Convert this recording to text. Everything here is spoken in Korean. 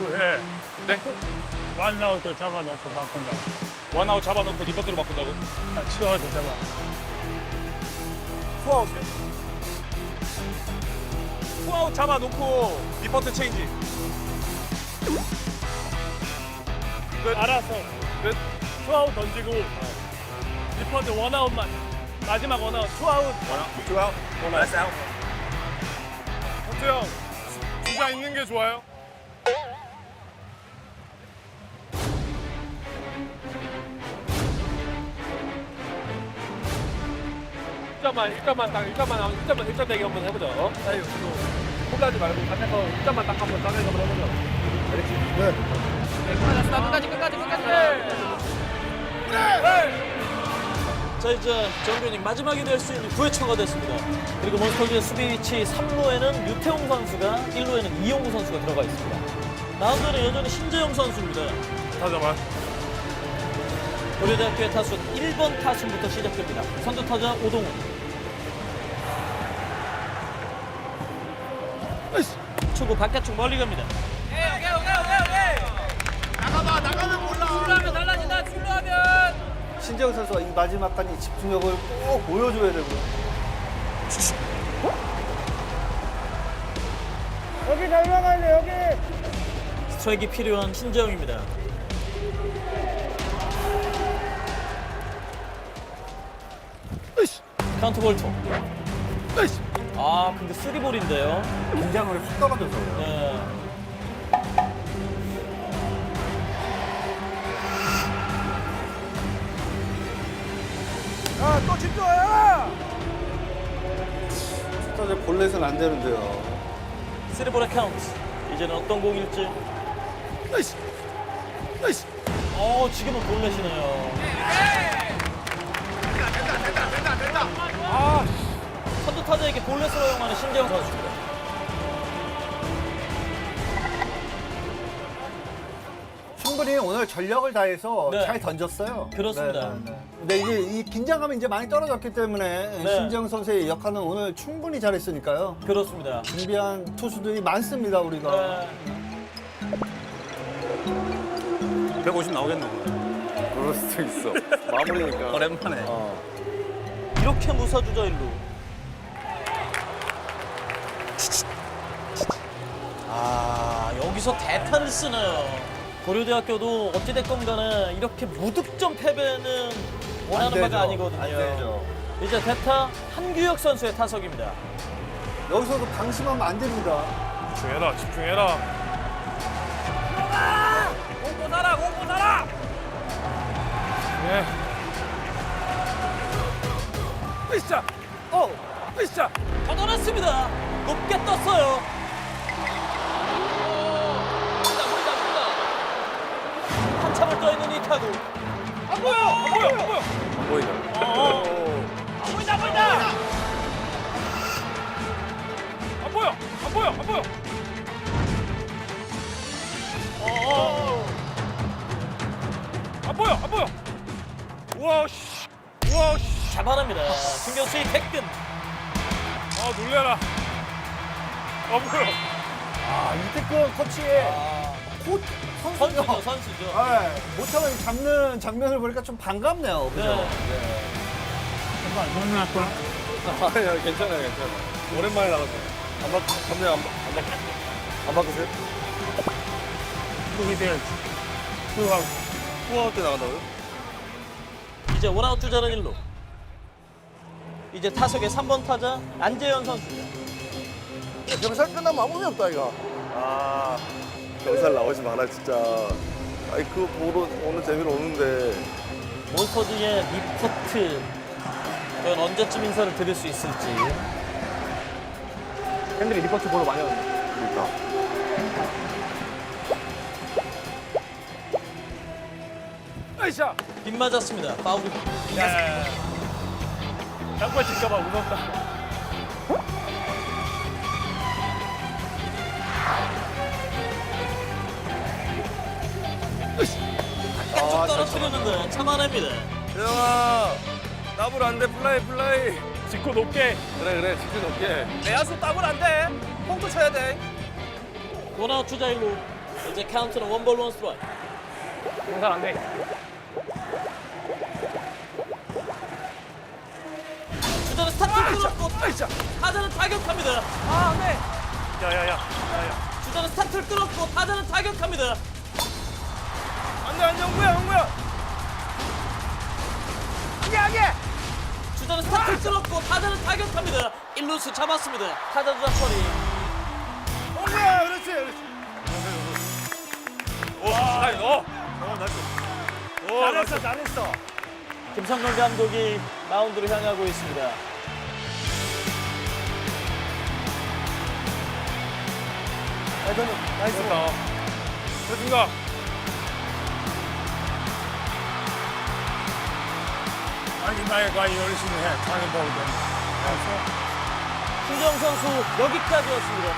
해. 네? 완나우트 잡아놓고 바꾼다. 원아웃 잡아놓고 리포트로 바꾼다고? 아, 치워서 잡아. 투아웃. 투아웃 잡아놓고 리포트 체인지. 끝. 알았어. 끝. 투아웃 던지고 리펀드 원아웃만. 마지막 원아웃 투아웃. 원아웃. 투아웃. 원아웃 아웃. 호투 형. 주자 있는 게 좋아요? 일점만 일점만 딱 일점만 일점만 일점 대기 한번 해보자. 어? 아유, 홀라지 말고 앞에서 일점만 딱 한번 짜내서 한번 해보자. 알겠지? 끝까지 끝까지 끝까지 자 이제 정규님 마지막이 될 수 있는 9회초가 됐습니다. 그리고 몬스터즈의 수비 위치 3루에는 유태웅 선수가 1루에는 이용구 선수가 들어가 있습니다. 마운드는 여전히 신재영 선수입니다. 타자만. 고려대학교의 타순 1번 타순부터 시작됩니다. 선두 타자 오동훈. 초구 바깥쪽 멀리 갑니다. 출루하면 달라진다 출루하면 신재영 선수가 이 마지막까지 집중력을 꼭 보여줘야 되고요. 여기 잘 나가네 여기. 스트라이크 필요한 신재영입니다. 카운트 볼토. 아 근데 쓰리볼인데요. 긴장을 확 떨어져서 그래요. 네. 아또 집중해. 스타들 볼넷은 안 되는데요. 쓰리볼의 카운트. 이제는 어떤 공일지. 어 지금은 볼넷이네요. 타자에게 볼넷을 허용하는 신재영 선수입니다. 충분히 오늘 전력을 다해서 네. 잘 던졌어요. 그렇습니다. 네, 네, 네. 근데 이제 이 긴장감이 이제 많이 떨어졌기 때문에 네. 신재영 선수의 역할은 오늘 충분히 잘했으니까요. 그렇습니다. 준비한 투수들이 많습니다 우리가. 네. 150 나오겠네. 그럴 수도 있어. 마무리니까. 오랜만에. 이렇게 무사주자 일루. 아 여기서 대탄을 쓰네요. 고려대학교도 어찌됐건 간에 이렇게 무득점 패배는 원하는 바가 아니거든요. 안 되죠. 이제 대타 한규혁 선수의 타석입니다. 여기서도 방심하면 안 됩니다. 집중해라 집중해라. 공고 살아 공고 살아 예. 으쌰. 어. 으쌰. 걷어냈습니다. 높게 떴어요. 한참을 떠 있는 이 타구. 안 보여. 안 보여. 안 보여. 보인다 보인다 안 보여. 안 보여. 안 보여. 안 보여. 안 보여. 우와 씨. 우와 씨. 잡아냅니다. 중견수의 백근. 아 놀래라. 안 보여. 아 이태권 코치의 아, 코 선수죠, 선수죠. 선수죠. 아, 못하면 잡는 장면을 보니까 좀 반갑네요. 그죠? 네. 나빠. 아니요, 괜찮아요, 괜찮아요. 오랜만에 나가서. 안 바, 감독님 안, 바, 안, 바, 안 바꾸세요? 그게 돼야지. 투아웃. 투아웃 때 나간다고요? 이제 원아웃 주자는 1루. 이제 타석의 3번 타자 안재현 선수입니다. 경찰 끝나면 아무 의미 없다, 이거. 아, 경찰 나오지 마라, 진짜. 아이, 그거 보러 오늘 재미로 오는데. 몬스터즈의 리포트 과연 언제쯤 인사를 드릴 수 있을지 팬들이 리포트 보러 많이 왔네. 그러니까. 으쌰. 빗 맞았습니다. 파울입니다. 야. 장관 칠까봐 무섭다. 쭉 떨어뜨리는데 참아냅니다. 태영아, 더블 안 돼, 플라이, 플라이. 짚고 높게. 그래, 그래, 직진 높게. 내야수 따블 안돼 뽕도 쳐야 돼 원아웃 주자 1루 이제 카운트는 원볼 원 스트라이크. 공사 안 돼. 주자는 스타트 끊었고 타자는 타격합니다. 아, 네. 야야야. 주자는 스타트를 끊었고 타자는 타격합니다. 안돼 안돼 홍구야 홍구야. 주자는 스타트를 끊었고 타자는 타격합니다. 1루수 잡았습니다. 타자 주자 처리. 홍구야 그렇지 그렇지. 오 나이 어. 어 나이스. 오 잘했어 잘했어. 김성근 감독이 마운드로 향하고 있습니다. 나이스. 그렇습니다. 이말과 열심히 해. 자기 보거든. 그래서 신정 선수 여기까지였습니다.